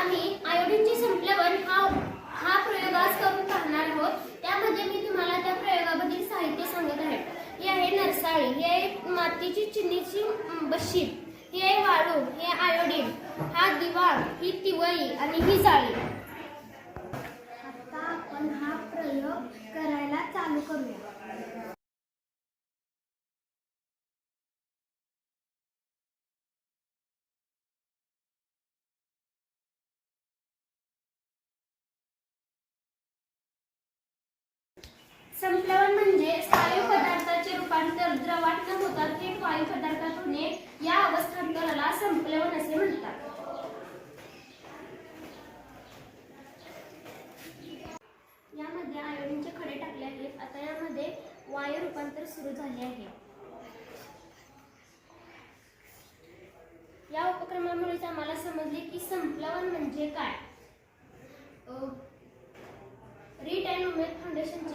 आम्ही आयोडीनचे संप्लवन हा हा प्रयोग आज करून पाहणार आहोत. त्यामध्ये मी तुम्हाला त्या प्रयोगाबद्दल साहित्य सांगत आहे. हे आहे नरसाळी हे आहे मातीची चिनीची बशीत हे आहे वाळू हे आयोडीन हा दिवा ही तिवळी आणि ही जाळी. आता आपण हा प्रयोग करायला चालू करूया. रूपांतर सुरू झाले आहे. या उपक्रमामुळे आम्हाला समजले की संप्लवन म्हणजे काय? Writ and Umed foundation